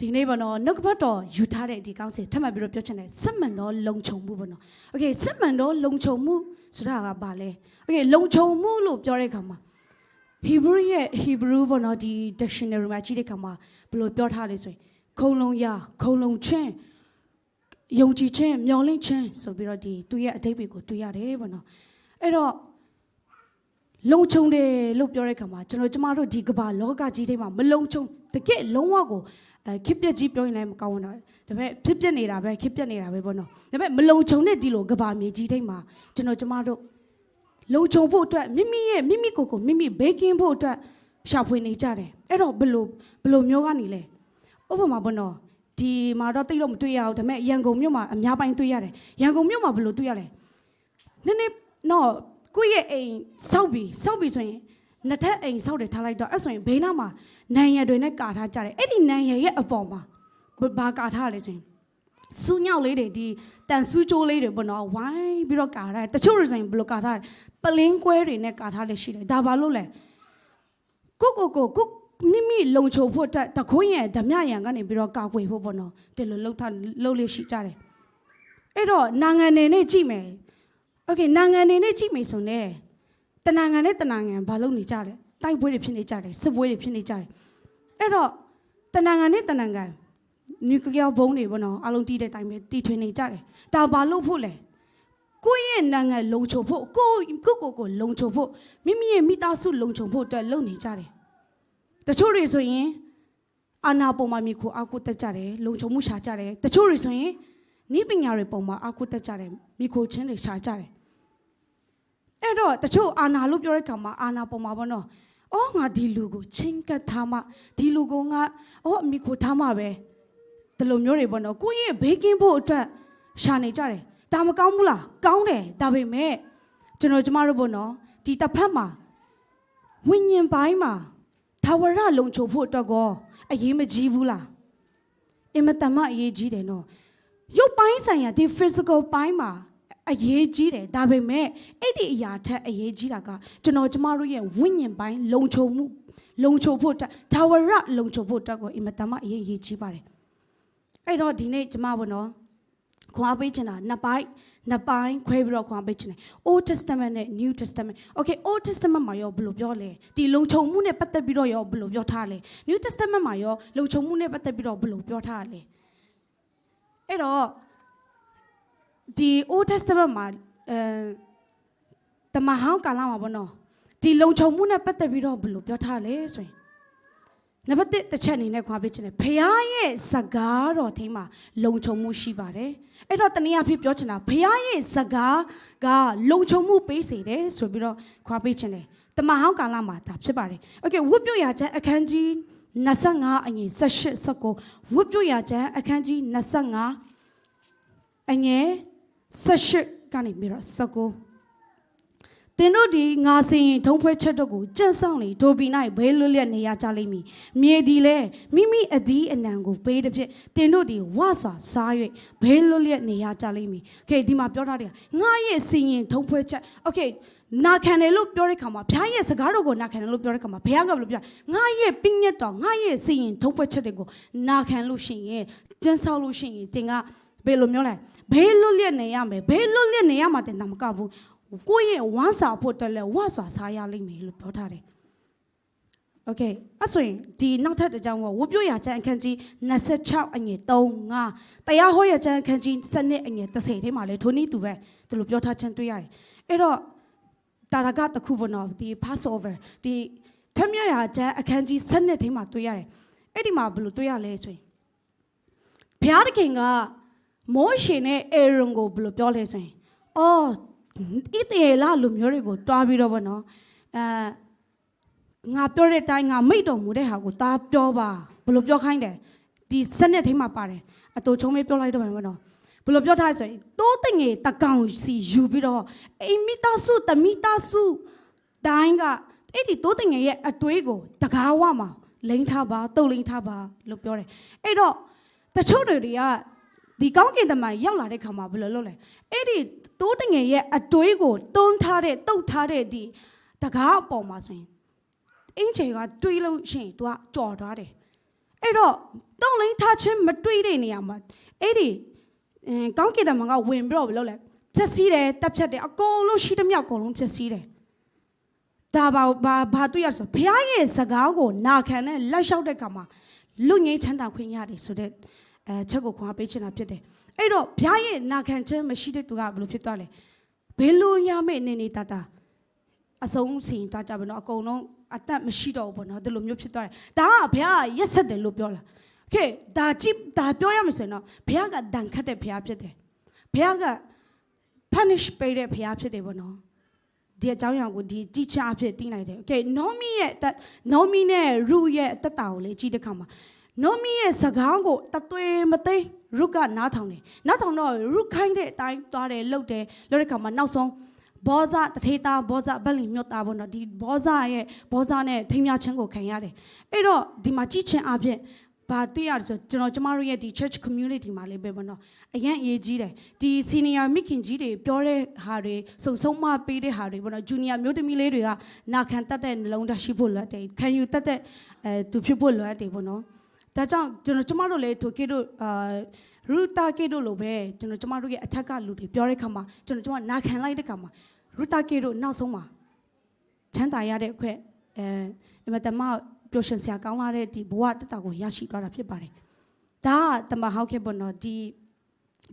ဒီနေ့ပေါ့နော်နှုတ်ကပတ်တော်ယူထားတဲ့ဒီကောင်းစီထပ်မံပြီးတော့ပြောချင်တယ်စစ်မှန်တော့လုံခြုံမှုပေါ့နော်โอเคစစ်မှန်တော့လုံခြုံမှုဆိုတာကဘာလဲโอเคလုံခြုံမှုလို့ပြောတဲ့အခါမှာ Hebrew ရဲ့ Hebrew ပေါ့နော်ဒီ dictionary မှာကြည့်တဲ့အခါမှာဘယ်လိုပြောထားလဲဆိုရင်ခုံလုံးရခုံလုံးချင်းယုံကြည်ခြင်းမျော်လင့်ခြင်းဆိုပြီးတော့ဒီသူရဲ့အတိတ်တွေကိုတွေ့ရတယ်ပေါ့နော်အဲ့တော့လုံခြုံတယ်လို့ပြောတဲ့အခါမှာကျွန်တော်ကျမတို့ဒီကမ္ဘာလောကကြီးထဲမှာမလုံခြုံတကယ်လုံးဝကို အဲခစ်ပြက်ကြီးပြောရင်လည်းမကောင်းဘူးတော့ဒါပေမဲ့ဖြစ်ပြက်နေတာပဲခစ်ပြက်နေတာပဲပေါ့နော်ဒါပေမဲ့မလုံခြုံတဲ့ဒီလိုကမ္ဘာမြေကြီးထဲမှာကျွန်တော်ကျမတို့လုံခြုံဖို့အတွက်မိမိရဲ့မိမိကိုယ်ကိုမိမိဘေးကင်းဖို့အတွက်ရှာဖွေနေကြတယ်အဲ့တော့ဘယ်လိုဘယ်လိုမျိုးကနေလဲဥပမာပေါ့နော်ဒီမှာတော့တိတ်တော့မတွေ့ရဘူးဒါပေမဲ့ရန်ကုန်မြို့မှာအများပိုင်းတွေ့ရတယ်ရန်ကုန်မြို့မှာဘယ်လိုတွေ့ရလဲနည်းနည်းတော့ကိုယ့်ရဲ့အိမ်စောက်ပြီးစောက်ပြီးဆိုရင် နှစ်ထပ်အိမ်စောက်တယ်ထားလိုက်တော့အဲ့ဆိုရင်ဘေးနားမှာနံရံတွေနဲ့ကာထားကြတယ်အဲ့ဒီနံရံရဲ့အပေါ်မှာဘာကာထားလဲဆိုရင် စူးညောက်လေးတွေဒီတန်ဆူးကြိုးလေးတွေပေါ့နော်ဝိုင်းပြီးတော့ကာထားတယ်တချို့တွေဆိုရင်ဘယ်လိုကာထားလဲပလင်းကွဲတွေနဲ့ကာထားလေးရှိတယ်ဒါဘာလို့လဲကိုကိုကိုကိုမိမိလုံခြုံဖို့အတွက်တခွင်းရံဓမြရံကနေပြီးတော့ကာကွယ်ဖို့ပေါ့နော်ဒီလိုလှုပ်ထားလှုပ်လေးရှိကြတယ်အဲ့တော့နိုင်ငံနေနဲ့ကြည့်မယ်โอเคနိုင်ငံနေနဲ့ကြည့်မယ်ဆိုရင် တနိုင်ငံနဲ့တနိုင်ငံဘာလုပ်နေကြလဲတိုက်ပွဲတွေဖြစ်နေကြတယ်စစ်ပွဲတွေဖြစ်နေကြတယ်အဲ့တော့တနိုင်ငံနဲ့တနိုင်ငံနျူကလ িয়ার ဘုံးတွေပေါ့နော်အလုံးတီးတဲ့အတိုင်းပဲတီထွင်နေကြတယ်ဒါဘာလို့ဖို့လဲကိုယ့်ရဲ့နိုင်ငံလုံခြုံဖို့ကိုယ့်ကိုယ့်ကိုယ်ကိုလုံခြုံဖို့မိမိရဲ့မိသားစုလုံခြုံဖို့အတွက်လုပ်နေကြတယ်တချို့တွေဆိုရင်အာနာပုံမှာမိခိုအာကုတက်ကြတယ်လုံခြုံမှုရှာကြတယ်တချို့တွေဆိုရင်နိပညာတွေပုံမှာအာကုတက်ကြတယ်မိခိုချင်းတွေရှာကြတယ် အဲ့တော့တချို့အာနာလို့ပြောတဲ့ခါမှာအာနာပုံမှာပေါ့နော်အော်ငါဒီလူကိုချင်းကပ်ထားမှဒီလူကိုငါအော်မိခိုထားမှပဲဒီလိုမျိုးတွေပေါ့နော်ကိုယ့်ရဲ့ဘေးကင်းဖို့အတွက်ရှာနေကြတယ်ဒါမကောင်းဘူးလားကောင်းတယ်ဒါပေမဲ့ကျွန်တော်ကျမတို့ပေါ့နော်ဒီတစ်ဖက်မှာဝိညာဉ်ပိုင်းမှာသာဝရလုံခြုံဖို့အတွက်ကောအရေးမကြီးဘူးလားအင်မတန်မှအရေးကြီးတယ်နော်ရုပ်ပိုင်းဆိုင်ရာဒီ physical ပိုင်းမှာ အရေးကြီးတယ်ဒါပေမဲ့အဲ့ဒီအရာထက်အရေးကြီးတာကကျွန်တော်ကျမတို့ရဲ့ဝိညာဉ်ပိုင်းလုံခြုံမှုလုံခြုံဖို့အတွက်သာဝရလုံခြုံဖို့အတွက်ကိုအင်မတန်မှအရေးကြီးပါတယ်အဲ့တော့ဒီနေ့ကျမဘောနော်ခွန်အားပေးချင်တာနှစ်ပိုင်းနှစ်ပိုင်းခွဲပြီးတော့ခွန်အားပေးချင်တယ် Old Testament နဲ့ New Testament Okay Old Testament မှာရောဘယ်လိုပြောလဲဒီလုံခြုံမှုနဲ့ပတ်သက်ပြီးတော့ရောဘယ်လိုပြောထားလဲ New Testament မှာရောလုံခြုံမှုနဲ့ပတ်သက်ပြီးတော့ဘယ်လိုပြောထားလဲအဲ့တော့ ဒီ Old Testament မှာအဲတမဟောင်းကာလမှာဘောနော်ဒီလုံခြုံမှုနဲ့ပတ်သက်ပြီးတော့ဘယ်လိုပြောထားလဲဆိုရင် နံပါတ်1တစ်ချက်အနေနဲ့ခွာပေးချင်တယ်ဖခင်ရဲ့စကားတော်ထင်းမှာလုံခြုံမှုရှိပါတယ်အဲ့တော့တနည်းအားဖြင့်ပြောချင်တာဖခင်ရဲ့စကားကလုံခြုံမှုပေးစေတယ်ဆိုပြီးတော့ခွာပေးချင်တယ်တမဟောင်းကာလမှာဒါဖြစ်ပါတယ်โอเคဝတ်ပြုရခြင်းအခန်းကြီး25အငယ်18 19ဝတ်ပြုရခြင်းအခန်းကြီး25အငယ် 18ကနေပြီးတော့19 သင်တို့ဒီငါစင်ရင်ထုံးဖွဲ့ချက်တို့ကိုကြံ့ဆောင်လေဒိုဘီ၌ဘဲလွတ်လျက်နေရကြလိမ့်မည်မြေဒီလဲမိမိအဒီအနံကိုပေးတဲ့ဖြစ်တင်တို့ဒီဝစွာစား၍ဘဲလွတ်လျက်နေရကြလိမ့်မည်โอเคဒီမှာပြောထားတယ်ငါရဲ့စင်ရင်ထုံးဖွဲ့ချက်โอเคနာခံတယ်လို့ပြောတဲ့ခါမှာဘုရားရဲ့စကားတော်ကိုနာခံတယ်လို့ပြောတဲ့ခါမှာဘုရားကဘယ်လိုပြောငါရဲ့ပညတ်တော်ငါရဲ့စင်ရင်ထုံးဖွဲ့ချက်တွေကိုနာခံလို့ရှိရင်ကျန်းဆောင်လို့ရှိရင်တင်ကဘယ်လိုမျိုးလဲ ဘဲလွတ်လျက်နေရမယ်ဘဲလွတ်လျက်နေရမှာတင်တာမကဘူးကိုယ့်ရဲ့ဝမ်းစာဖို့တက်လဲဝါစွာစားရလိမ့်မယ်လို့ပြောထားတယ်။ Okay အဲ့ဆိုရင်ဒီနောက်ထပ်တစ်ကြောင်းကဝပြရချမ်းအခန်းကြီး26အငယ်3 5တရားဟောရချမ်းအခန်းကြီး7အငယ်30ထဲမှာလဲထိုနည်းသူပဲဒီလိုပြောထားခြင်းတွေ့ရတယ်။အဲ့တော့တာရကတစ်ခုပေါ့နော်ဒီ Passover ဒီထမြရချမ်းအခန်းကြီး7ထဲမှာတွေ့ရတယ်။အဲ့ဒီမှာဘယ်လိုတွေ့ရလဲဆိုရင်ဘုရားသခင်က မောရှေနဲ့အေရွန်ကိုဘယ်လိုပြောလဲဆိုရင်အော်ဣသေလလူမျိုးတွေကိုတွားပြီးတော့ဗောနော်အဲငါပြောတဲ့အတိုင်းငါမိတ်တော်မူတဲ့ဟာကိုတားပြောပါဘယ်လိုပြောခိုင်းတယ်ဒီစနစ်ထိမှာပါတယ်အတူချုံမေးပြောလိုက်တော့မယ်ဗောနော်ဘယ်လိုပြောထားလဲဆိုရင်တိုးတငယ်တကောင်စီယူပြီးတော့အိမ်မိသားစုတမိသားစုတိုင်းကအဲ့ဒီတိုးတငယ်ရဲ့အတွေးကိုတကားဝမှာလိမ့်ထားပါတုတ်လိမ့်ထားပါလို့ပြောတယ်အဲ့တော့တချို့တွေက ဒီကောင်းကင်တမန်ရောက်လာတဲ့ခါမှာဘယ်လိုလုပ်လဲအဲ့ဒီတိုးတငယ်ရဲ့အတွေးကိုတွန်းထားတဲ့တုတ်ထားတဲ့ဒီတကားအပေါ်မှာဆိုရင်အင်းချေကတွေးလို့ရှိရင် तू ကကြော်သွားတယ်အဲ့တော့တုံးလိန်ထားချင်းမတွေးတဲ့နေရာမှာအဲ့ဒီအင်းကောင်းကင်တမန်ကဝင်ပြီးတော့ဘယ်လုပ်လဲဖြက်စီးတယ်တက်ဖြတ်တယ်အကုန်လုံးရှိသမျှအကုန်လုံးဖြက်စီးတယ်ဒါဘာဘာဘာတွေ့ရဆိုဘုရားရဲ့စကားကိုနာခံနဲ့လက်လျှောက်တဲ့ခါမှာလူငယ်ချမ်းသာခွင့်ရတယ်ဆိုတဲ့ အဲချက်ကိုခွန်အားပေးချင်တာဖြစ်တယ်အဲ့တော့ဘုရားရဲ့နာခံခြင်းမရှိတဲ့သူကဘယ်လိုဖြစ်သွားလဲဘယ်လိုရမယ့်နေနေတတာ အဆုံးစီရင်သွားကြပါတော့အကုန်လုံးအသက်မရှိတော့ဘူးပေါ့နော်ဒီလိုမျိုးဖြစ်သွားတယ်ဒါကဘုရားကရက်ဆက်တယ်လို့ပြောလာโอเคဒါကြည့်ဒါပြောရမယ်ဆိုရင်တော့ဘုရားကဒဏ်ခတ်တဲ့ဘုရားဖြစ်တယ်ဘုရားက punish ပေးတဲ့ဘုရားဖြစ်တယ်ပေါ့နော်ဒီအကြောင်းအရာကိုဒီ teacher အဖြစ်သိနိုင်တယ်โอเค Nomi ရဲ့တက် Nomi နဲ့ Ru ရဲ့အသက်တာကိုလေကြည့်တဲ့ခါမှာ Nomi ရဲ့စကားကိုတသွေးမသိရုကနားထောင်တယ်နားထောင်တော့ရုခိုင်းတဲ့အတိုင်းသွားတယ်လှုပ်တယ်လှုပ်တဲ့ခါမှာနောက်ဆုံးဘောဇတထေတာဘောဇဗလီမြတ်တာပေါ့နော်ဒီဘောဇရဲ့ဘောဇနဲ့ထိမ်းမြချင်းကိုခံရတယ်အဲ့တော့ဒီမှာကြည်ချင်းအဖြစ်ဘာတွေ့ရလဲဆိုကျွန်တော်ကျမတို့ရဲ့ဒီ church community မှာလေးပဲပေါ့နော်အရင်အရေးကြီးတယ်ဒီ senior မိခင်ကြီးတွေပြောတဲ့ဟာတွေစုံဆုံးမပေးတဲ့ဟာတွေပေါ့နော် junior မျိုးသမီးလေးတွေကနာခံတတ်တဲ့နှလုံးသားရှိဖို့လိုအပ်တယ်ခံယူတတ်တဲ့အဲသူဖြစ်ဖို့လိုအပ်တယ်ပေါ့နော် ဒါကြောင့်ကျွန်တော်ကျမတို့လည်းထိုကေတို့အာရူတာကေတို့လိုပဲကျွန်တော်ကျမတို့ရဲ့အထက်ကလူတွေပြောတဲ့ခါမှာကျွန်တော်ကျမနာခံလိုက်တဲ့ခါမှာရူတာကေတို့နောက်ဆုံးမှာချမ်းသာရတဲ့အခွင့်အဲအမတမပျော်ရွှင်စရာကောင်းလာတဲ့ဒီဘဝတက်တာကိုရရှိသွားတာဖြစ်ပါတယ်။ဒါကတမဟောက်ခေပေါ့နော်ဒီ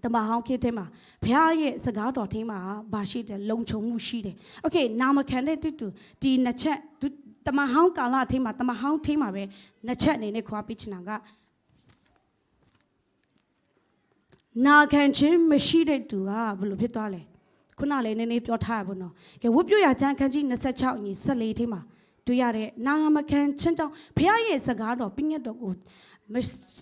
တမဟောက်ခေထဲမှာဘုရားရဲ့စကားတော်ထဲမှာဗာရှိတယ်လုံခြုံမှုရှိတယ်။ Okay နာမခံတဲ့တိတူဒီနှစ်ချက်ဒု တမဟောင်းကာလထဲမှာတမဟောင်းထဲမှာပဲနှစ်ချက်အနေနဲ့ခွာပြချင်တာကနာခံခြင်းမရှိတဲ့သူကဘယ်လိုဖြစ်သွားလဲ။ခုနလည်းနည်းနည်းပြောထားရပါတော့။ကဲဝတ်ပြရချမ်းခန်းကြီး26ညီ14ထဲမှာတွေ့ရတဲ့နာငမခံချင်းတောင်းဘုရားရဲ့စကားတော်ပြည့်ညတ်တော်ကိုမ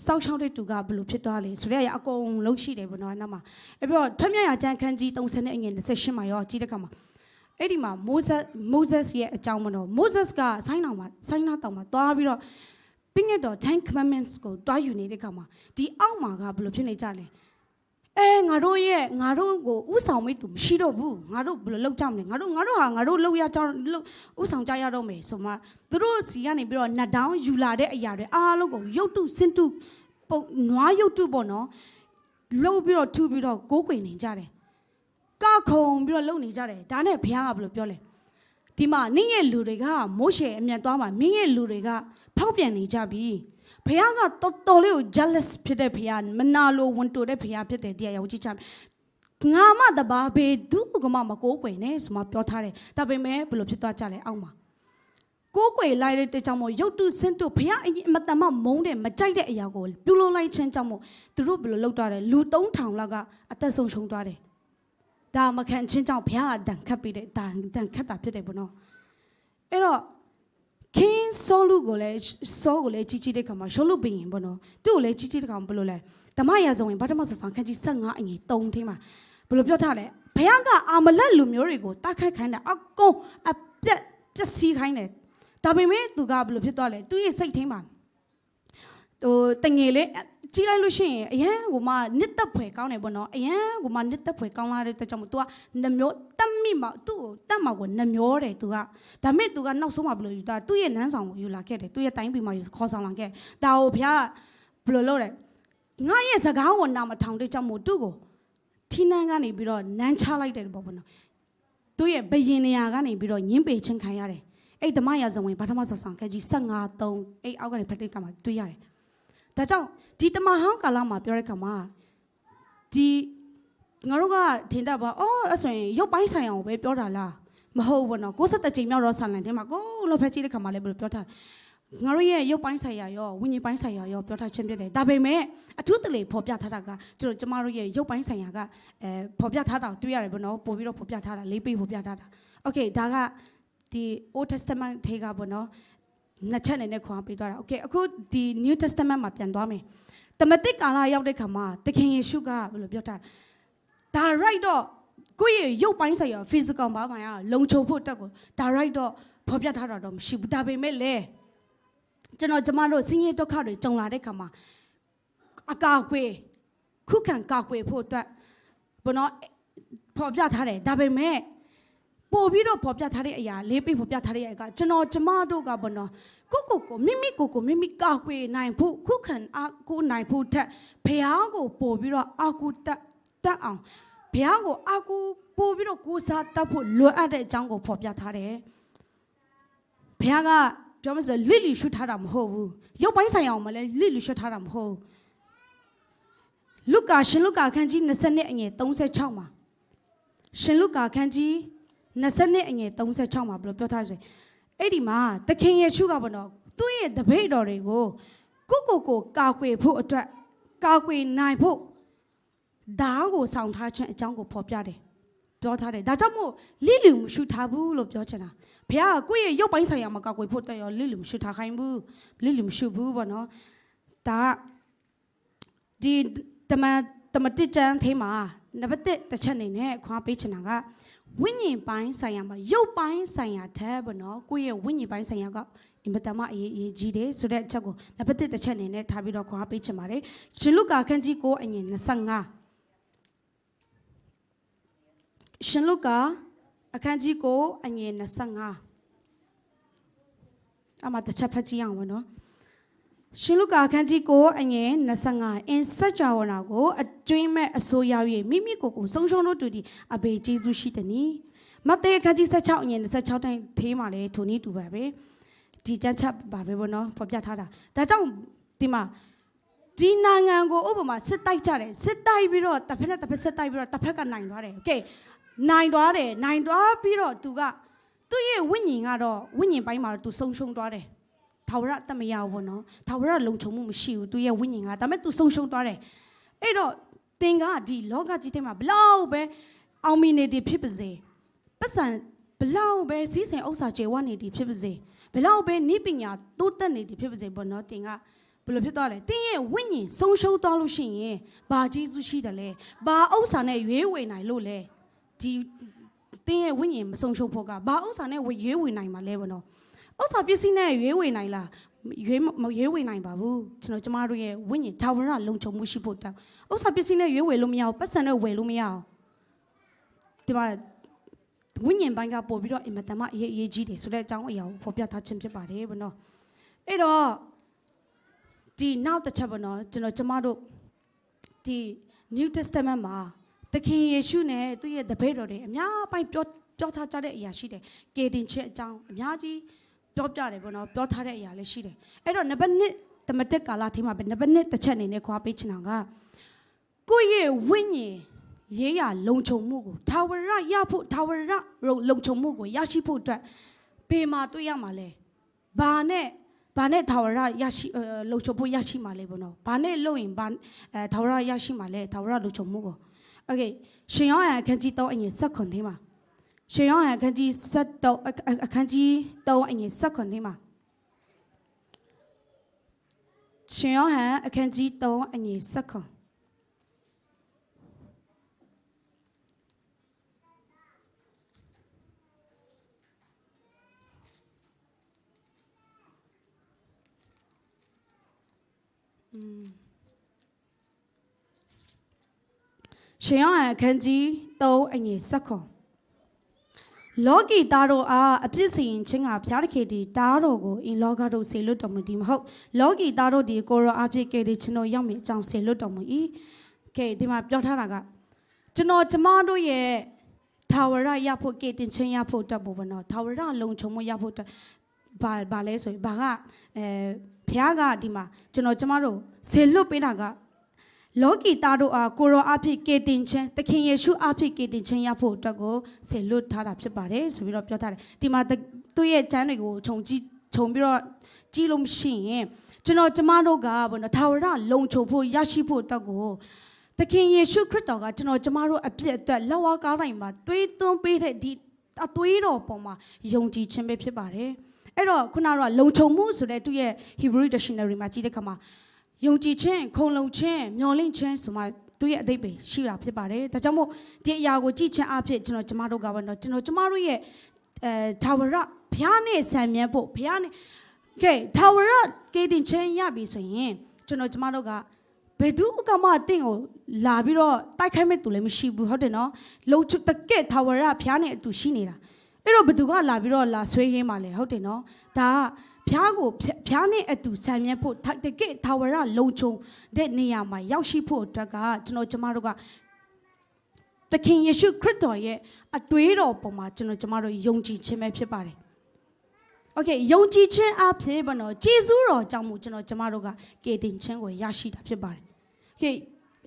စောက်ရှောက်တဲ့သူကဘယ်လိုဖြစ်သွားလဲဆိုတဲ့အကုန်လုံးရှိတယ်ဘုနော်နောက်မှာအဲ့ပြီးတော့ထွတ်မြတ်ရချမ်းခန်းကြီး30နဲ့အငယ်28မှာရောကြည့်တဲ့ခါမှာ အဲ့ဒီမှာမိုးဆက်မိုးဆက်ရဲ့အကြောင်းမတော်မိုးဆက်ကဆိုင်းတော်မှာဆိုင်းနာတော်မှာသွားပြီးတော့ပြည့်ညတ်တော် Ten Commandments ကိုတွားယူနေတဲ့ခါမှာဒီအောက်မှာကဘယ်လိုဖြစ်နေကြလဲအဲငါတို့ရဲ့ငါတို့ကိုဥဆောင်မိတ်သူမရှိတော့ဘူးငါတို့ဘယ်လိုလုပ်ကြမလဲငါတို့ငါတို့ဟာငါတို့လုပ်ရကြလုပ်ဥဆောင်ကြရတော့မယ်ဆိုမှသူတို့စီကနေပြီးတော့နတ်တောင်းယူလာတဲ့အရာတွေအားလုံးကိုရုတ်တုစင်တုပုံနွားရုတ်တုပေါ့နော်လှုပ်ပြီးတော့ထူပြီးတော့ကိုးကွယ်နေကြတယ် ကခုံပြီးတော့လုံနေကြတယ်ဒါနဲ့ဘုရားကဘယ်လိုပြောလဲဒီမှာနင့်ရဲ့လူတွေကမိုးရှယ်အမြန်သွားမှာမင်းရဲ့လူတွေကဖောက်ပြန်နေကြပြီဘုရားကတော်တော်လေးကို jealous ဖြစ်တဲ့ဘုရားမနာလိုဝန်တိုတဲ့ဘုရားဖြစ်တဲ့တရားရောက်ကြည့်ချင်ငါမတဘာဘေဒုကမမကိုးကွယ်နဲ့ဆိုမှပြောထားတယ်ဒါပေမဲ့ဘယ်လိုဖြစ်သွားကြလဲအောက်မှာကိုးကွယ်လိုက်တဲ့ကြောင့်မို့ရုတ်တုစင့်တုဘုရားအရင်အမတန်မှမုန်းတဲ့မကြိုက်တဲ့အရာကိုပြုလုပ်လိုက်ခြင်းကြောင့်မို့သူတို့ဘယ်လိုလုပ်သွားတယ်လူ3000လောက်ကအသက်ဆုံးရှုံးသွားတယ် ဒါမခံချင်းကြောင့်ဘုရားကတန်ခတ်ပြီးတဲ့ဒါတန်ခတ်တာဖြစ်တယ်ဘုနော်အဲ့တော့ခင်းဆောလူကိုလည်းဆောကိုလည်းကြီးကြီးတဲ့ခါမှာရှောလူဘရင်ပေါ့နော်သူ့ကိုလည်းကြီးကြီးတဲ့ခါမှာဘယ်လိုလဲဓမ္မရာဇဝင်ဗတ္တမဆဆောင်ခန်းကြီး15အငယ်3ထဲမှာဘယ်လိုပြောထားလဲဘုရားကအာမလက်လူမျိုးတွေကိုတတ်ခိုက်ခိုင်းတယ်အကုန်အပြက်ပျက်စီးခိုင်းတယ်ဒါပေမဲ့သူကဘယ်လိုဖြစ်သွားလဲသူရဲ့စိတ်ထဲမှာဟိုတငယ်လေး ကြည့်လိုက်လို့ရှိရင်အရန်ဟိုမှာနစ်သက်ဖွယ်ကောင်းတယ်ပေါ့နော်အရန်ဟိုမှာနစ်သက်ဖွယ်ကောင်းလာတဲ့တကြောင်မို့ तू ကနှမျိုးတက်မိမှာသူ့ကိုတက်မှာကိုနှမျိုးတယ် तू ကဒါမဲ့ तू ကနောက်ဆုံးမှာဘယ်လိုယူတာသူ့ရဲ့နန်းဆောင်ကိုယူလာခဲ့တယ်သူ့ရဲ့တိုင်းပြည်မှာယူခေါ်ဆောင်လာခဲ့ဒါကိုဘုရားကဘယ်လိုလုပ်လဲငါရဲ့စကားကိုနာမထောင်တဲ့ကြောင့်မို့သူ့ကိုထီနန်းကနေပြီးတော့နန်းချလိုက်တယ်ပေါ့ပေါ့နော်သူ့ရဲ့ဘယင်နေရာကနေပြီးတော့ညင်းပေချင်းခံရတယ်အဲ့ဓမ္မရာဇဝင်ဗထမဆဆောင်ခဲ့ကြီး15 3အဲ့အောက်ကနေဖက်တိတ်ကမှာတွေ့ရတယ် ဒါကြောင့်ဒီတမဟောင်းကာလမှာပြောတဲ့ခါမှာဒီငါတို့ကထင်တတ်ပါအော်အဲ့ဆိုရင်ရုပ်ပိုင်းဆိုင်အောင်ပဲပြောတာလားမဟုတ်ဘူးနော်60ချိန်မြောက်တော့ဆန်လန်ထဲမှာကိုလို့ဖက်ကြည့်တဲ့ခါမှာလည်းဘယ်လိုပြောထားငါတို့ရဲ့ရုပ်ပိုင်းဆိုင်ရာရောဝိညာဉ်ပိုင်းဆိုင်ရာရောပြောထားခြင်းဖြစ်တယ်ဒါပေမဲ့အထူးတလေဖော်ပြထားတာကကျွန်တော်ကျမတို့ရဲ့ရုပ်ပိုင်းဆိုင်ရာကအဲဖော်ပြထားတာကိုတွေ့ရတယ်ဘယ်နော်ပို့ပြီးတော့ဖော်ပြထားတာလေးပေးဖော်ပြထားတာโอเคဒါကဒီ Old Testament ထဲကပေါ့နော် နှစ်ချက်အနေနဲ့ခွာပေးသွားတာ။ Okay အခုဒီ New Testament မှာပြန်သွားမယ်။တမတိကာလရောက်တဲ့ခါမှာသခင်ယေရှုကဘယ်လိုပြောတာ။ဒါ right တော့ကိုယ့်ရဲ့ရုပ်ပိုင်းဆိုင်ရာ physical ဘာမှရလုံခြုံဖို့အတွက်ကိုဒါ right တော့ဖော်ပြထားတာတော့မရှိဘူး။ဒါပေမဲ့လေကျွန်တော်ကျမတို့ဆင်းရဲဒုက္ခတွေကြုံလာတဲ့ခါမှာအကာအကွယ်ခုခံကာကွယ်ဖို့အတွက်ဘယ်တော့ဖော်ပြထားတယ်။ဒါပေမဲ့ ပို့ပြီးတော့ပေါ်ပြထားတဲ့အရာလေးပေးပေါ်ပြထားတဲ့အရာကကျွန်တော်ကျမတို့ကဘောနော်ကိုကိုကိုမိမိကိုကိုမိမိကာကွယ်နိုင်ဖို့ခုခံအားကိုနိုင်ဖို့ထက်ဘုရားကိုပို့ပြီးတော့အာကူတက်တက်အောင်ဘုရားကိုအာကူပို့ပြီးတော့ကိုးစားတတ်ဖို့လိုအပ်တဲ့အကြောင်းကိုဖော်ပြထားတယ်ဘုရားကပြောမစလစ်လီရှုထားတာမဟုတ်ဘူးရုပ်ပိုင်းဆိုင်အောင်မလဲလစ်လီရှုထားတာမဟုတ်ဘူးလုကာရှင်လုကာခန်းကြီး20နှစ်အငယ်36မှာရှင်လုကာခန်းကြီး 20နှစ်အငယ်36မှာဘယ်လိုပြောထားလဲအဲ့ဒီမှာသခင်ယေရှုကဘောနော်သူ့ရဲ့တပည့်တော်တွေကိုကိုကိုကိုကာကွယ်ဖို့အတွက်ကာကွယ်နိုင်ဖို့ဓာတ်ကိုဆောင်ထားခြင်းအကြောင်းကိုဖော်ပြတယ်ပြောထားတယ်ဒါကြောင့်မို့လိလူမရှုထားဘူးလို့ပြောချင်တာဘုရားကကိုယ့်ရဲ့ရုပ်ပိုင်းဆိုင်ရာမှာကာကွယ်ဖို့တက်ရောလိလူမရှုထားခိုင်းဘူးလိလူမရှုဘူးဘောနော်ဒါကဒီတမန်တမန်တစ်ကျမ်းထဲမှာနံပါတ်1တစ်ချက်အနေနဲ့ခွာပေးချင်တာက ဝိညာဉ်ပိုင်းဆိုင်ရာမှာရုပ်ပိုင်းဆိုင်ရာထက်ဘောနော်ကိုယ့်ရဲ့ဝိညာဉ်ပိုင်းဆိုင်ရာကအင်မတန်မှအရေးအရေးကြီးတယ်ဆိုတဲ့အချက်ကိုနံပါတ်1တစ်ချက်အနေနဲ့ထားပြီးတော့ခွာပေးချင်ပါတယ်ရှင်လုကာခန်းကြီးကိုအငယ်25ရှင်လုကာအခန်းကြီးကိုအငယ်25အမတစ်ချက်ဖတ်ကြည့်အောင်မနော် ရှင်လူကာခန်းကြီးကိုအငယ်25အင်းဆက်ကြဝဏကိုအတွင်းမဲ့အစိုးရ၍မိမိကိုယ်ကိုဆုံးရှုံးလို့တူသည့်အဘေဂျေစုရှိသည်။မဿေခန်းကြီး16အငယ်26တိုင်းထေးမှာလည်းထုံနည်းတူပါပဲ။ဒီကြက်ချက်ပါပဲဗောနော်ဖော်ပြထားတာ။ဒါကြောင့်ဒီမှာဒီနိုင်ငံကိုဥပမာစစ်တိုက်ကြတယ်စစ်တိုက်ပြီးတော့တစ်ဖက်နဲ့တစ်ဖက်စစ်တိုက်ပြီးတော့တစ်ဖက်ကနိုင်သွားတယ်။ Okay နိုင်သွားတယ်နိုင်သွားပြီးတော့သူကသူ့ရဲ့ဝိညာဉ်ကတော့ဝိညာဉ်ပိုင်းမှာတော့သူဆုံးရှုံးသွားတယ်။ ထာဝရတမရဘူးဘောနော်ထာဝရလုံခြုံမှုမရှိဘူးသူရဲ့ဝိညာဉ်ကဒါပေမဲ့သူဆုံးရှုံးသွားတယ်အဲ့တော့သင်ကဒီလောကကြီးထဲမှာဘလောက်ပဲအောင်မြင်နေတယ်ဖြစ်ပါစေပတ်စံဘလောက်ပဲစီးစိမ်ဥစ္စာကျေဝနေတယ်ဖြစ်ပါစေဘလောက်ပဲနိပညာတိုးတက်နေတယ်ဖြစ်ပါစေဘောနော်သင်ကဘယ်လိုဖြစ်သွားလဲတင်းရဲ့ဝိညာဉ်ဆုံးရှုံးသွားလို့ရှိရင်ဘာကျေးဇူးရှိတယ်လဲဘာဥစ္စာနဲ့ရွေးဝေနိုင်လို့လဲဒီတင်းရဲ့ဝိညာဉ်မဆုံးရှုံးဖို့ကဘာဥစ္စာနဲ့ရွေးဝေနိုင်မှာလဲဘောနော် ဥစ္စာပစ္စည်းနဲ့ရွေးဝေနိုင်လားရွေးမရွေးဝေနိုင်ပါဘူးကျွန်တော်ကျမတို့ရဲ့ဝိညာဉ်ထာဝရလုံခြုံမှုရှိဖို့တောင်းဥစ္စာပစ္စည်းနဲ့ရွေးဝေလို့မရဘူးပတ်စံနဲ့ဝယ်လို့မရအောင်ဒီမှာဝိညာဉ်ပိုင်းကပို့ပြီးတော့အင်မတန်မှအရေးအရေးကြီးတယ်ဆိုတဲ့အကြောင်းအရာကိုဖော်ပြထားခြင်းဖြစ်ပါတယ်ဘောနော်အဲ့တော့ဒီနောက်တစ်ချက်ဘောနော်ကျွန်တော်ကျမတို့ဒီ New Testament မှာသခင်ယေရှုနဲ့သူ့ရဲ့တပည့်တော်တွေအများပိုင်းပြောပြောထားကြတဲ့အရာရှိတယ်ကေတင်ချက်အကြောင်းအများကြီး ပြောပြတယ်ဘောနော်ပြောထားတဲ့အရာလည်းရှိတယ်အဲ့တော့နံပါတ်1တမတက်ကာလထဲမှာပဲနံပါတ်1တစ်ချက်အနေနဲ့ခွာပေးချင်တာကကိုယ့်ရဲ့ဝိညာဉ်ရေးရလုံခြုံမှုကိုထာဝရရဖို့ထာဝရလုံခြုံမှုကိုရရှိဖို့အတွက်ဘေးမှာတွေ့ရမှာလဲဘာနဲ့ဘာနဲ့ထာဝရရရှိလုံခြုံဖို့ရရှိမှာလဲဘောနော်ဘာနဲ့လုပ်ရင်ဘာအဲထာဝရရရှိမှာလဲထာဝရလုံခြုံမှုကိုโอเคရှင်ယောဟန်အခန်းကြီး3အငယ်7ခွန်ထဲမှာ ရှင်ယောဟန်အခန်းကြီး7အခန်းကြီး3အငယ်7ခွန်ထဲမှာရှင်ယောဟန်အခန်းကြီး3အငယ်7ခွန်ရှင်ယောဟန်အခန်းကြီး3အငယ်7ခွန် လောကီသားတို့အားအပြစ်စီရင်ခြင်းကဘုရားတခင်ဒီတားတော်ကိုအင်လောကတို့ဆေလွတ်တော်မူသည်မဟုတ်လောကီသားတို့ဒီကိုရောအပြစ်ကယ်ဒီကျွန်တော်ရောက်မြင်အကြောင်းဆေလွတ်တော်မူ၏ကဲဒီမှာပြောထားတာကကျွန်တော်ကျမတို့ရဲ့ထာဝရရဖို့ကယ်တင်ခြင်းရဖို့အတွက်ပေါ့ဗောနော်ထာဝရလုံခြုံမှုရဖို့အတွက်ဘာဘာလဲဆိုရင်ဘာကအဲဘုရားကဒီမှာကျွန်တော်ကျမတို့ဆေလွတ်ပေးတာက လောကီသားတို့အားကိုရောအဖြစ်ကေတင်ခြင်းသခင်ယေရှုအဖြစ်ကေတင်ခြင်းရဖို့အတွက်ကိုဆေလွတ်ထားတာဖြစ်ပါတယ်ဆိုပြီးတော့ပြောထားတယ်ဒီမှာသူ့ရဲ့ကျမ်းတွေကိုခြုံကြည့်ခြုံပြီးတော့ကြည့်လို့မရှိရင်ကျွန်တော်ကျမတို့ကဘောနော်ထာဝရလုံခြုံဖို့ရရှိဖို့အတွက်ကိုသခင်ယေရှုခရစ်တော်ကကျွန်တော်ကျမတို့အပြစ်အတွက်လက်ဝါးကားတိုင်းမှာတွေးသွင်းပေးတဲ့ဒီအသွေးတော်ပေါ်မှာယုံကြည်ခြင်းပဲဖြစ်ပါတယ်အဲ့တော့ခုနကတော့လုံခြုံမှုဆိုတဲ့သူ့ရဲ့ Hebrew Dictionary မှာကြည့်တဲ့အခါမှာ ယုံကြည်ခြင်းခုံလုံခြင်းမျှော်လင့်ခြင်းဆိုမှသူရဲ့အတိတ်ပဲရှိတာဖြစ်ပါတယ်ဒါကြောင့်မို့ဒီအရာကိုကြည့်ခြင်းအဖြစ်ကျွန်တော်ကျမတို့ကဘာလို့ကျွန်တော်ကျမတို့ရဲ့အဲထာဝရဘုရားနဲ့ဆံမြဲဖို့ဘုရားနဲ့ကဲထာဝရကေတင်ခြင်းရပြီဆိုရင်ကျွန်တော်ကျမတို့ကဘယ်သူကမှအင့်ကိုလာပြီးတော့တိုက်ခိုက်မဲ့သူလည်းမရှိဘူးဟုတ်တယ်နော်လုံချတကက်ထာဝရဘုရားနဲ့အတူရှိနေတာအဲ့တော့ဘသူကလာပြီးတော့လာဆွေးရင်းပါလေဟုတ်တယ်နော်ဒါက ဖျားကိုဖျားဖျားနဲ့အတူဆံမြဲဖို့တကယ့်ထာဝရလုံခြုံတဲ့နေရာမှာရောက်ရှိဖို့အတွက်ကကျွန်တော်ကျမတို့ကသခင်ယေရှုခရစ်တော်ရဲ့အတွေးတော်ပေါ်မှာကျွန်တော်ကျမတို့ယုံကြည်ခြင်းပဲဖြစ်ပါတယ်။ Okay ယုံကြည်ခြင်းအဖြစ်ဘနော်ဂျေဇုတော်ကြောင့်မို့ကျွန်တော်ကျမတို့ကကေတင်ခြင်းကိုရရှိတာဖြစ်ပါတယ်။ Okay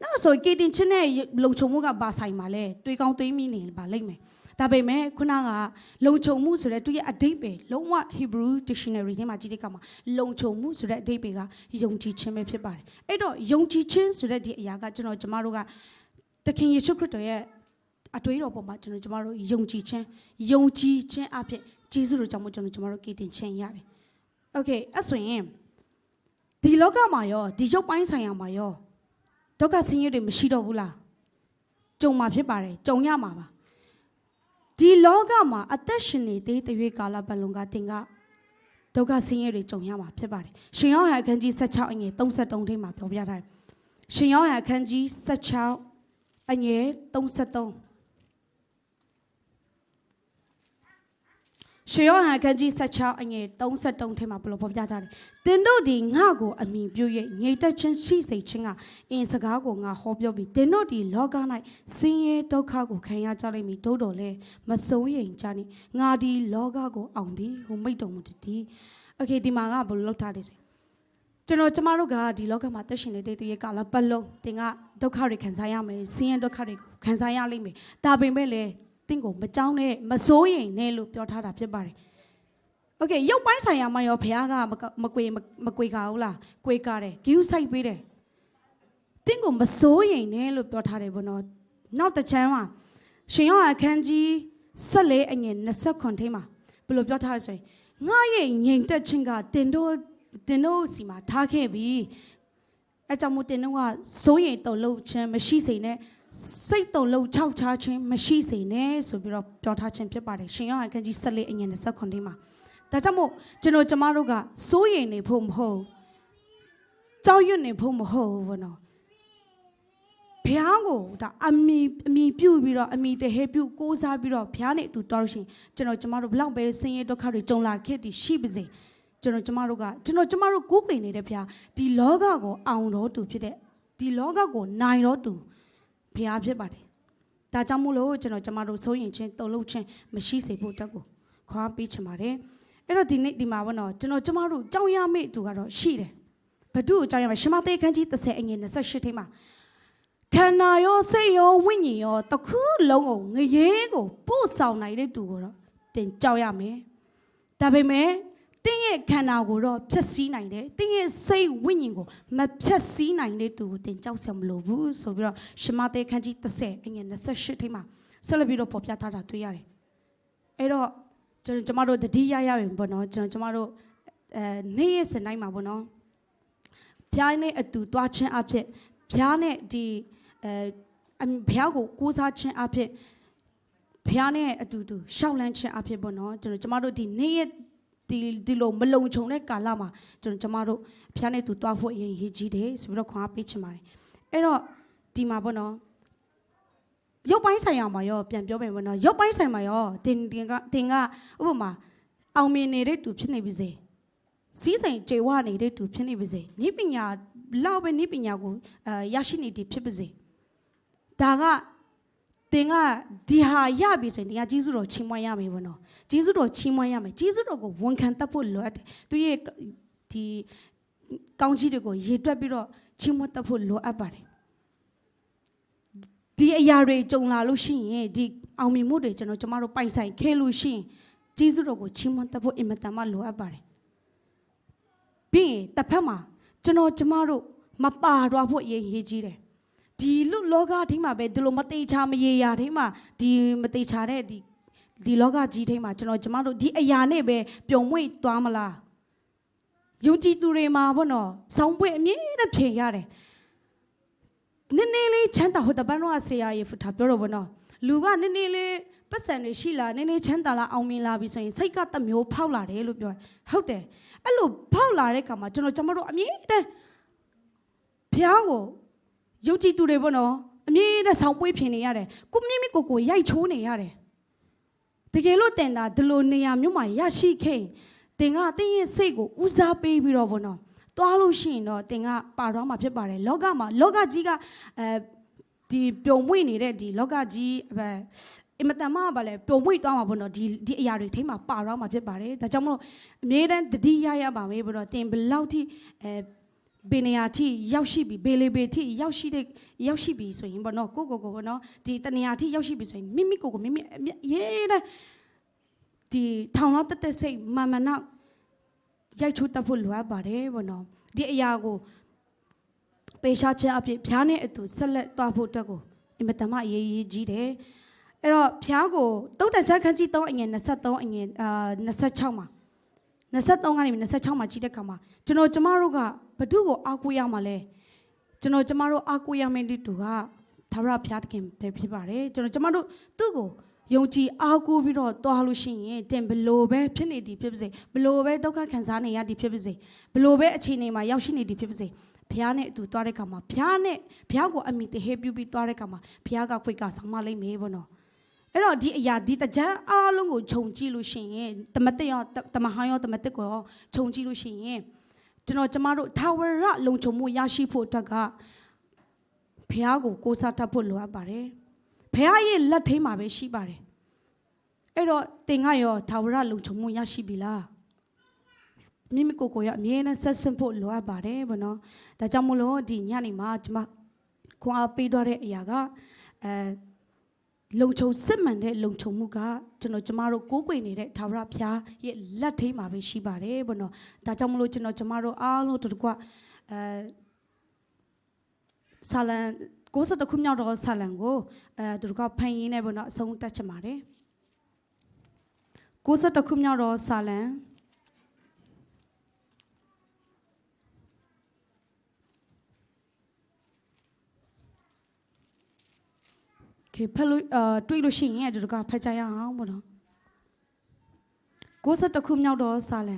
နောက်ဆိုကေတင်ချင်းနဲ့လုံခြုံမှုကဘာဆိုင်ပါလဲတွေးကောင်းတွေးမိနေပါလိမ့်မယ် ဒါပေမဲ့ခုနကလုံခြုံမှုဆိုတဲ့သူရဲ့အဓိပ္ပာယ်လုံးဝ Hebrew dictionary ထဲမှာကြည့်တဲ့အခါမှာလုံခြုံမှုဆိုတဲ့အဓိပ္ပာယ်ကယုံကြည်ခြင်းပဲဖြစ်ပါတယ်အဲ့တော့ယုံကြည်ခြင်းဆိုတဲ့ဒီအရာကကျွန်တော်ကျမတို့ကသခင်ယေရှုခရစ်တော်ရဲ့အတွေးတော်ပေါ်မှာကျွန်တော်ကျမတို့ယုံကြည်ခြင်းယုံကြည်ခြင်းအဖြစ်ဂျေဇုတော်ကြောင့်မို့ကျွန်တော်ကျမတို့ကည်တင်ခြင်းရတယ်။ Okay အဲ့ဆိုရင်ဒီလောကမှာရောဒီရုပ်ပိုင်းဆိုင်ရာမှာရောဒုက္ခဆင်းရဲတွေမရှိတော့ဘူးလားကြုံမှာဖြစ်ပါတယ်ကြုံရမှာပါ ဒီလောကမှာအသက်ရှင်နေသေးတဲ့ရွေးကာလပတ်လုံးကတင်ကဒုက္ခဆင်းရဲတွေကြုံရမှာဖြစ်ပါတယ်ရှင်ယောဟန်အခန်းကြီး16အငယ်33ထိမှာပြောပြထားတယ်ရှင်ယောဟန်အခန်းကြီး16အငယ်33 ရှေယောဟန်ခန်းကြီး16အငယ်33ထဲမှာဘယ်လိုဖော်ပြထားလဲ။တင်တို့ဒီငါကိုအမိပြု၍ငြိမ်သက်ခြင်းရှိစေခြင်းကအင်းစကားကိုငါဟောပြောပြီးတင်တို့ဒီလောက၌ဆင်းရဲဒုက္ခကိုခံရကြလိမ့်မည်တို့တော်လဲမစိုးရိမ်ကြနှင့်ငါဒီလောကကိုအောင်ပြီးဟိုမိတ်တော်မူတည်။ Okay ဒီမှာကဘယ်လိုလုပ်ထားလဲဆိုကျွန်တော်ကျမတို့ကဒီလောကမှာတက်ရှင်နေတဲ့တည်းရဲ့ကာလပတ်လုံးတင်ကဒုက္ခတွေခံစားရမယ်ဆင်းရဲဒုက္ခတွေခံစားရလိမ့်မယ်ဒါပေမဲ့လည်း တင့်ကိုမကြောက်နဲ့မစိုးရိမ်နဲ့လို့ပြောထားတာဖြစ်ပါတယ်။ Okay ရုပ်ပိုင်းဆိုင်ရာမှာရောဘုရားကမကွေမကွေကာဘူးလား။ကွေကာတယ်ဂယူးဆိုင်ပေးတယ်။တင့်ကိုမစိုးရိမ်နဲ့လို့ပြောထားတယ်ဘုနော်။နောက်တစ်ချမ်းမှာရှင်ယောအခန်းကြီး14အငယ်29ထိမှာဘယ်လိုပြောထားလဲဆိုရင်ငါရဲ့ငြိမ်သက်ခြင်းကတင်တို့တင်တို့စီမှာထားခဲ့ပြီ။အဲကြောင့်မို့တင်တို့ကစိုးရိမ်တုန်လှုပ်ခြင်းမရှိစေနဲ့ စိတ်တုံလုံးခြောက်ချားခြင်းမရှိစေနဲ့ဆိုပြီးတော့ပြောထားခြင်းဖြစ်ပါတယ်ရှင်ယောဟန်ခန်းကြီး14အငယ်29ထဲမှာဒါကြောင့်မို့ကျွန်တော်ကျမတို့ကစိုးရိမ်နေဖို့မဟုတ်ကြောက်ရွံ့နေဖို့မဟုတ်ဘူးဘောနော်ဘုရားကိုဒါအမိအမိပြုတ်ပြီးတော့အမိတဟဲပြုတ်ကိုးစားပြီးတော့ဘုရားနဲ့အတူတော်ရှင်ကျွန်တော်ကျမတို့ဘလောက်ပဲဆင်းရဲဒုက္ခတွေကြုံလာခဲ့တည်ရှိပါစေကျွန်တော်ကျမတို့ကကျွန်တော်ကျမတို့ကိုးကွယ်နေတဲ့ဘုရားဒီလောကကိုအောင်တော်သူဖြစ်တဲ့ဒီလောကကိုနိုင်တော်သူ ဖျားဖြစ်ပါတယ်။ဒါကြောင့်မို့လို့ကျွန်တော်ကျမတို့စိုးရင်ချင်းတုံလို့ချင်းမရှိစေဖို့တက်ကိုခွာပေးချင်ပါတယ်။အဲ့တော့ဒီနေ့ဒီမှာဘောနော်ကျွန်တော်ကျမတို့ကြောင်းရမယ့်သူကတော့ရှိတယ်။ဘဒုကိုကြောင်းရမယ်ရှမသေးခန်းကြီး30အငယ်28ထိမှာခန္ဓာရောစိတ်ရောဝိညာဉ်ရောတစ်ခုလုံးကိုငရေကိုပို့ဆောင်နိုင်တဲ့သူကိုတော့တင်ကြောက်ရမယ်။ဒါပေမဲ့ တင်းရဲ့ခန္ဓာကိုတော့ဖြည့်ဆည်းနိုင်တယ်တင်းရဲ့စိတ်ဝိညာဉ်ကိုမဖြည့်ဆည်းနိုင်တဲ့သူကိုတင်ကြောက်စရာမလိုဘူးဆိုပြီးတော့ရှမသဲခန်းကြီး30အငယ်28ထိမှာဆက်လက်ပြီးတော့ပေါ်ပြထားတာတွေ့ရတယ်အဲ့တော့ကျွန်တော်ကျမတို့တတိယရရင်ပေါ့နော်ကျွန်တော်ကျမတို့အဲနေ့ရက်စနိုင်မှာပေါ့နော်ဘုရားနဲ့အတူတွားခြင်းအဖြစ်ဘုရားနဲ့ဒီအဲဘုရားကိုကိုးစားခြင်းအဖြစ်ဘုရားနဲ့အတူတူရှောက်လန်းခြင်းအဖြစ်ပေါ့နော်ကျွန်တော်ကျမတို့ဒီနေ့ရက် ဒီဒီလိုမလုံခြုံတဲ့ကာလမှာကျွန်တော်ကျမတို့ဖျားနေသူတွားဖို့အရင်ရေးကြီးတယ်ဆိုပြီးတော့ခွန်အားပေးချင်ပါတယ်အဲ့တော့ဒီမှာပေါ့နော်ရုပ်ပိုင်းဆိုင်ရာမှာရောပြန်ပြောမယ်ပေါ့နော်ရုပ်ပိုင်းဆိုင်မှာရောတင်တင်ကတင်ကဥပမာအောင်မြင်နေတဲ့သူဖြစ်နေပြီစေစီးစိမ်ကြေဝနေတဲ့သူဖြစ်နေပြီစေနိပညာလောက်ပဲနိပညာကိုအဲရရှိနေတယ်ဖြစ်ပါစေဒါက တင်ကဒီဟာရပြီဆိုရင်တင်ကဂျေဇုတော်ချီးမွမ်းရမယ်ဘောနော်ဂျေဇုတော်ချီးမွမ်းရမယ်ဂျေဇုတော်ကိုဝန်ခံတတ်ဖို့လိုအပ်တယ်သူရဲ့ဒီကောင်းကြီးတွေကိုရေတွက်ပြီးတော့ချီးမွမ်းတတ်ဖို့လိုအပ်ပါတယ်ဒီအရာတွေကြုံလာလို့ရှိရင်ဒီအောင်မြင်မှုတွေကျွန်တော်ကျမတို့ပိုင်ဆိုင်ခဲလို့ရှိရင်ဂျေဇုတော်ကိုချီးမွမ်းတတ်ဖို့အင်မတန်မှလိုအပ်ပါတယ်ပြီးရင်တစ်ဖက်မှာကျွန်တော်ကျမတို့မပါတော့ဖို့အရေးကြီးတယ် ဒီလူလောကထိမှာပဲဒီလိုမတိချာမရေရာထိမှာဒီမတိချာတဲ့ဒီဒီလောကကြီးထိမှာကျွန်တော်ကျမတို့ဒီအရာနဲ့ပဲပျော်မွေ့သွားမလားယုံကြည်သူတွေမှာဘောနော်ဆောင်းပွင့်အမြဲတမ်းဖြေရတယ်နည်းနည်းလေးချမ်းသာဟိုတပန်းတော့ဆရာကြီးဖထားပြောတော့ဘောနော်လူကနည်းနည်းလေးပတ်စံတွေရှိလာနည်းနည်းချမ်းသာလာအောင်မြင်လာပြီဆိုရင်စိတ်ကတမျိုးဖောက်လာတယ်လို့ပြောဟုတ်တယ်အဲ့လိုဖောက်လာတဲ့ခါမှာကျွန်တော်ကျမတို့အမြဲတမ်းဘုရားကို ယုတ်ကြည်သူတွေပေါ့နော်အမြဲတမ်းဆောင်းပွေးဖြစ်နေရတယ်ကိုမြင့်မြင့်ကိုကိုရိုက်ချိုးနေရတယ်တကယ်လို့တင်တာဒီလိုနေရာမျိုးမှာရရှိခဲ့ရင်တင်ကတင်းရဲ့စိတ်ကိုဦးစားပေးပြီးတော့ဗောနော်သွားလို့ရှိရင်တော့တင်ကပါတော့မှာဖြစ်ပါတယ်လောကမှာလောကကြီးကအဲဒီပြုံမွေ့နေတဲ့ဒီလောကကြီးအဲအင်မတန်မှပါလေပြုံမွေ့သွားမှာဗောနော်ဒီဒီအရာတွေထိမှပါတော့မှာဖြစ်ပါတယ်ဒါကြောင့်မလို့အမြဲတမ်းတတိရရပါမယ်ဗောနော်တင်ဘယ်လောက်ထိအဲ ဘေနေယာထိရောက်ရှိပြီဘေလေဘေထိရောက်ရှိတဲ့ရောက်ရှိပြီဆိုရင်ဗောနော်ကိုကိုကိုဗောနော်ဒီတနေရာထိရောက်ရှိပြီဆိုရင်မိမိကိုကိုမိမိအမြဲရေးတဲ့ဒီထောင်လောက်တက်တက်စိတ်မာမနာရိုက်ချိုးတတ်ဖို့လိုအပ်ပါတယ်ဗောနော်ဒီအရာကိုပေရှားခြင်းအဖြစ်ဖျားနဲ့အတူဆက်လက်သွားဖို့အတွက်ကိုအင်မတန်မှအရေးကြီးကြီးတယ်အဲ့တော့ဖျားကိုတုတ်တချက်ခန်းကြီး3အငယ်23အငယ်အာ26မှာ 23ကနေ26မှာကြီးတဲ့ခါမှာကျွန်တော်ကျမတို့ကဘု து ကိုအားကိုးရမှာလဲကျွန်တော်ကျမတို့အားကိုးရမယ့်တူကသာရဖျားတခင်ပဲဖြစ်ပါတယ်ကျွန်တော်ကျမတို့သူ့ကိုယုံကြည်အားကိုးပြီးတော့တွားလို့ရှိရင်တင်ဘလို့ပဲဖြစ်နေသည်ဖြစ်ပါစေဘလို့ပဲဒုက္ခခံစားနေရသည်ဖြစ်ပါစေဘလို့ပဲအခြေအနေမှာရောက်ရှိနေသည်ဖြစ်ပါစေဘုရားနဲ့အတူတွားတဲ့ခါမှာဘုရားနဲ့ဘုရားကိုအမိတဟေပြုပြီးတွားတဲ့ခါမှာဘုရားကခွေကဆောင်မလိုက်မယ်ဘောနော် အဲ့တော့ဒီအရာဒီတကြံအားလုံးကိုခြုံကြည့်လို့ရှိရင်တမတက်ရောတမဟန်ရောတမတက်ကိုရောခြုံကြည့်လို့ရှိရင်ကျွန်တော်ကျမတို့ထာဝရလုံခြုံမှုရရှိဖို့အတွက်ကဘုရားကိုကိုးစားတတ်ဖို့လိုအပ်ပါတယ်ဘုရားရဲ့လက်ထိမှာပဲရှိပါတယ်အဲ့တော့တင်ကရောထာဝရလုံခြုံမှုရရှိပြီလားမိမိကိုယ်ကိုယ်ရအမြဲတမ်းဆက်ဆင့်ဖို့လိုအပ်ပါတယ်ဗောနော်ဒါကြောင့်မလို့ဒီညနေမှာကျွန်မခွန်အားပေးသွားတဲ့အရာကအဲ လုံခြုံစစ်မှန်တဲ့လုံခြုံမှုကကျွန်တော်ကျမတို့ကိုးကွယ်နေတဲ့ထာဝရဘုရားရဲ့လက်ထိမှာပဲရှိပါတယ်ဗောနော်ဒါကြောင့်မလို့ကျွန်တော်ကျမတို့အားလုံးတို့တကွအဲဆာလန်60ခုမြောက်တော့ဆာလန်ကိုအဲတို့ကဖန်ရင်းနေဗောနော်အဆုံးတက်ချင်ပါတယ်62ခုမြောက်တော့ဆာလံ ခေဖတ်လို့အာတွေးလို့ရှိရင်ဒီတကဖတ်ကြရအောင်ပေါ့နော်62ခုမြောက်တော့ဆာလံ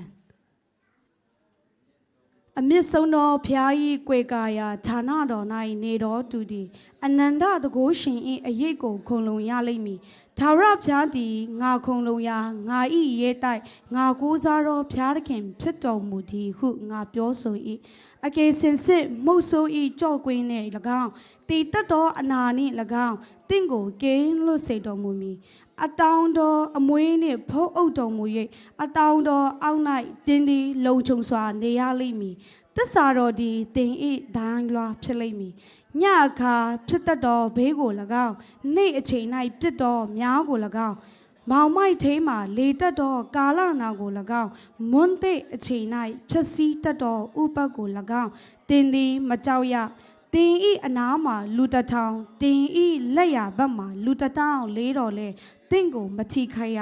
အမြင့်ဆုံးသောဖျားဤကွေကာယာဌာနတော်၌နေတော်သူသည်အနန္တတကိုးရှင်၏အရေးကိုခုံလုံရလိမ့်မည်သာရဖျားသည်ငါခုံလုံရာငါဤရဲတိုက်ငါကိုးစားသောဖျားသခင်ဖြစ်တော်မူသည်ဟုငါပြောဆို၏အကယ်စင်စစ်မှုတ်ဆိုး၏ကြော့ကွင်းနှင့်၎င်းတည်တတ်သောအနာနှင့်၎င်းတင့်ကိုကင်းလွတ်စေတော်မူမည် အတောင်တော်အမွေးနှင့်ဖုံးအုပ်တော်မူ၍အတောင်တော်အောက်၌တင်းဒီလုံခြုံစွာနေရလိမ့်မည်သစ္စာတော်သည်တင်ဤဒိုင်းလွာဖြစ်လိမ့်မည်ညအခါဖြစ်တတ်သောဘေးကို၎င်းနေ့အချိန်၌ပြစ်တော်များကို၎င်းမောင်မိုက်သေးမှလေတက်သောကာလနာကို၎င်းမွန်းတဲ့အချိန်၌ဖြစ်စည်းတတ်သောဥပတ်ကို၎င်းတင်သည်မကြောက်ရ တင်ဤအနားမှာ လူတစ်ထောင်တင်ဤလက်ရဘက်မှာ လူတစ်တောင်လေးတော်လဲတင့်ကိုမထိခိုက်ရ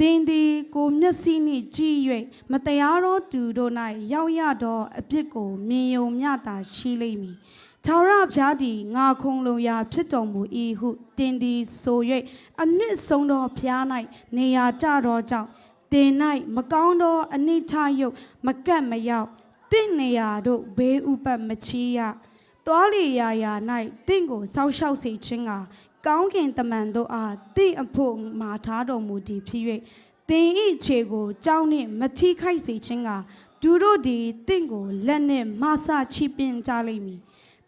တင်ဒီကိုမျက်စိနှင့်ကြည့်၍မတရားသောသူတို့၌ရောက်ရသောအပြစ်ကိုမြင်ယုံမျှတာရှိလိမ့်မည်။ထာဝရဘုရားသည်ငါခုံလုံရာဖြစ်တော်မူ၏ဟုတင်ဒီဆို၍အမြင့်ဆုံးသောဘုရား၌နေရာကျသောကြောင့်တင်၌မကောင်းသောအနိဋ္ဌယုတ်မကတ်မရောက်တင့်နေရာတို့ဘေးဥပတ်မချီရ။ တောလီယာယာ၌တင့်ကိုစောက်ရှောက်စေခြင်းကကောင်းကင်တမန်တို့အားတင့်အဖို့မာထားတော်မူသည်ဖြစ်၍တင်ဤခြေကိုကြောင်းနှင့်မထိခိုက်စေခြင်းကသူတို့သည်တင့်ကိုလက်နှင့်မဆချိပင်ကြလိမ့်မည်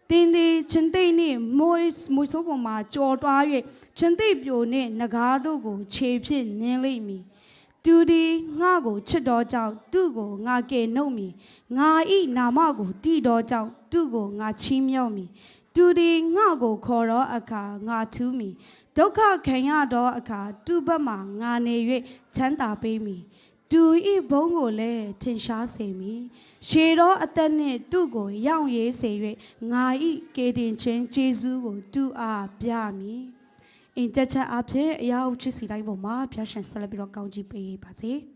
တင်သည်ချင်းသိမ့်နှင့်မွေးမွေးဆိုးပေါ်မှာကြော်တွား၍ချင်းသိမ့်ပြိုနှင့်ငကားတို့ကိုခြေဖြင့်နင်းလိမ့်မည် သူသည်ငါကိုချစ်တော်ကြောင့်သူ့ကိုငါကယ်နှုတ်မည်ငါဤနာမကိုတည်တော်ကြောင့်သူ့ကိုငါချီးမြှောက်မည်သူသည်ငါကိုခေါ်တော်အခါငါထူးမည်ဒုက္ခခံရသောအခါသူ့ဘက်မှငါနေ၍ချမ်းသာပေးမည်သူဤဘုံကိုလည်းထင်ရှားစေမည်ရှေတော်အသက်နှင့်သူ့ကိုရောင်ရေးစေ၍ငါဤကေတင်ချင်းဂျေဇူးကိုသူ့အားပြမည် အင်တက်ချက်အဖြစ်အရာဥချစ်စီတိုင်းပေါ်မှာဖျားရှင်ဆက်လက်ပြီးတော့ကောင်းချီးပေးပါစေ။